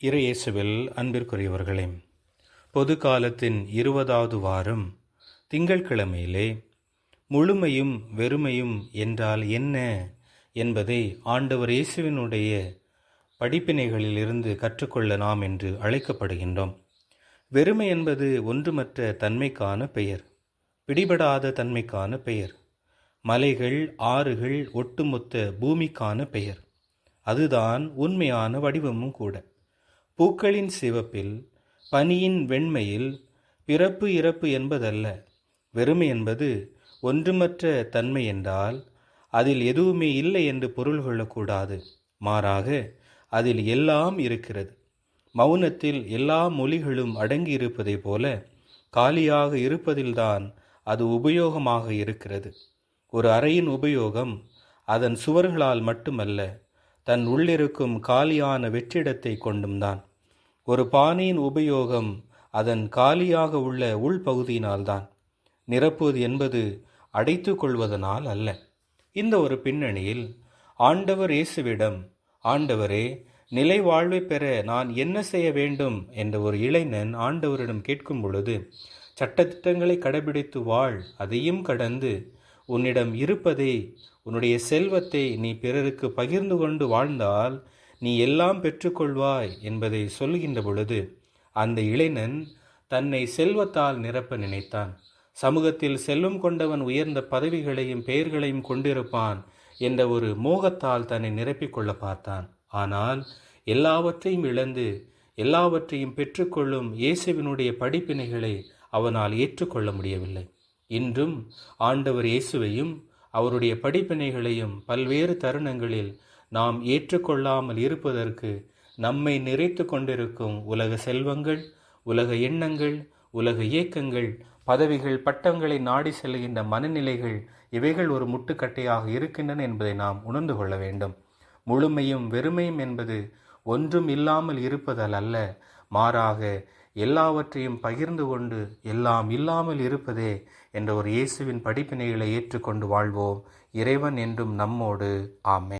இறையேசுவில் அன்பிற்குரியவர்களே பொது காலத்தின் இருபதாவது வாரம் திங்கட்கிழமையிலே முழுமையும் வெறுமையும் என்றால் என்ன என்பதை ஆண்டவர் இயேசுவினுடைய படிப்பினைகளிலிருந்து கற்றுக்கொள்ள நாம் என்று அழைக்கப்படுகின்றோம். வெறுமை என்பது ஒன்றுமற்ற தன்மைக்கான பெயர் பிடிபடாத தன்மைக்கான பெயர் மலைகள் ஆறுகள் ஒட்டுமொத்த பூமிக்கான பெயர் அதுதான் உண்மையான வடிவமும் கூட. பூக்களின் சிவப்பில் பனியின் வெண்மையில் பிறப்பு இறப்பு என்பதல்ல. வெறுமை என்பது ஒன்றுமற்ற தன்மை என்றால் அதில் எதுவுமே இல்லை என்று பொருள் கொள்ளக்கூடாது. மாறாக அதில் எல்லாம் இருக்கிறது. மௌனத்தில் எல்லா மொழிகளும் அடங்கி இருப்பதை போல காலியாக இருப்பதில்தான் அது உபயோகமாக இருக்கிறது. ஒரு அறையின் உபயோகம் அதன் சுவர்களால் மட்டுமல்ல தன் உள்ளிருக்கும் காலியான வெற்றிடத்தை கொண்டும் தான் ஒரு பானையின் உபயோகம் அதன் காலியாக உள்ள உள்பகுதியினால்தான். நிரப்புவது என்பது அடைத்து கொள்வதனால் அல்ல. இந்த ஒரு பின்னணியில் ஆண்டவர் இயேசுவிடம் ஆண்டவரே நிலை வாழ்வை பெற நான் என்ன செய்ய வேண்டும்? என்ற ஒரு இளைஞன் ஆண்டவரிடம் கேட்கும் பொழுது சட்டத்திட்டங்களை கடைபிடித்து வாழ் அதையும் கடந்து உன்னிடம் இருப்பதை உன்னுடைய செல்வத்தை நீ பிறருக்கு பகிர்ந்து கொண்டு வாழ்ந்தால் நீ எல்லாம் பெற்றுக்கொள்வாய் என்பதை சொல்கின்ற பொழுது அந்த இளைஞன் தன்னை செல்வத்தால் நிரப்ப நினைத்தான். சமூகத்தில் செல்வம் கொண்டவன் உயர்ந்த பதவிகளையும் பெயர்களையும் கொண்டிருப்பான் என்ற ஒரு மோகத்தால் தன்னை நிரப்பிக்கொள்ள பார்த்தான். ஆனால் எல்லாவற்றையும் இழந்து எல்லாவற்றையும் பெற்றுக்கொள்ளும் இயேசுவினுடைய படிப்பினைகளை அவனால் ஏற்றுக்கொள்ள முடியவில்லை. இன்றும் ஆண்டவர் இயேசுவையும் அவருடைய படிப்பினைகளையும் பல்வேறு தருணங்களில் நாம் ஏற்றுக்கொள்ளாமல் இருப்பதற்கு நம்மை நிறைத்து கொண்டிருக்கும் உலக செல்வங்கள் உலக எண்ணங்கள் உலக இயக்கங்கள் பதவிகள் பட்டங்களை நாடி செல்கின்ற மனநிலைகள் இவைகள் ஒரு முட்டுக்கட்டையாக இருக்கின்றன என்பதை நாம் உணர்ந்து கொள்ள வேண்டும். முழுமையும் வெறுமையும் என்பது ஒன்றும் இல்லாமல் இருப்பதால் அல்ல மாறாக எல்லாவற்றையும் பகிர்ந்து கொண்டு எல்லாம் இல்லாமல் இருப்பதே என்ற ஒரு இயேசுவின் படிப்பினைகளை ஏற்றுக்கொண்டு வாழ்வோம். இறைவன் என்றும் நம்மோடு. ஆமே